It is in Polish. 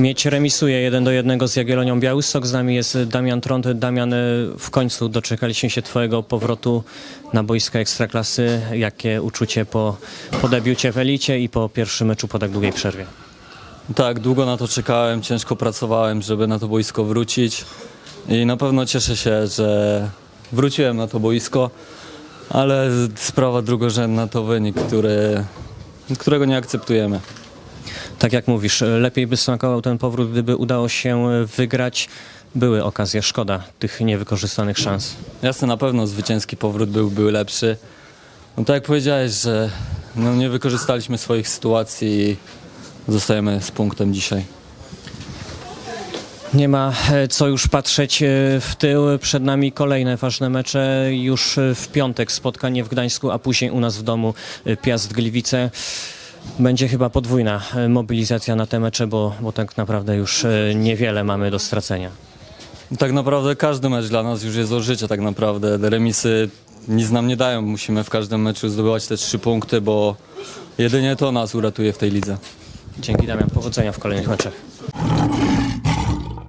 Mieć remisuje 1 do 1 z Jagiellonią Białystok. Z nami jest Damian Trąd. Damian, w końcu doczekaliśmy się Twojego powrotu na boiska Ekstraklasy. Jakie uczucie po, po debiucie w Elicie i po pierwszym meczu po tak długiej przerwie? Tak, długo na to czekałem, ciężko pracowałem, żeby na to boisko wrócić i na pewno cieszę się, że wróciłem na to boisko, ale sprawa drugorzędna to wynik, który, którego nie akceptujemy. Tak jak mówisz, lepiej by smakował ten powrót, gdyby udało się wygrać. Były okazje, szkoda tych niewykorzystanych szans. Jasne, na pewno zwycięski powrót był, był lepszy. No tak jak powiedziałeś, że no, nie wykorzystaliśmy swoich sytuacji i zostajemy z punktem dzisiaj. Nie ma e, co już patrzeć e, w tył. Przed nami kolejne ważne mecze. Już w piątek spotkanie w Gdańsku, a później u nas w domu e, Piast Gliwice. Będzie chyba podwójna e, mobilizacja na te mecze, bo, bo tak naprawdę już e, niewiele mamy do stracenia. Tak naprawdę każdy mecz dla nas już jest o życie tak naprawdę. Remisy nic nam nie dają. Musimy w każdym meczu zdobywać te trzy punkty, bo jedynie to nas uratuje w tej lidze. Dzięki Damian, powodzenia w kolejnych meczach.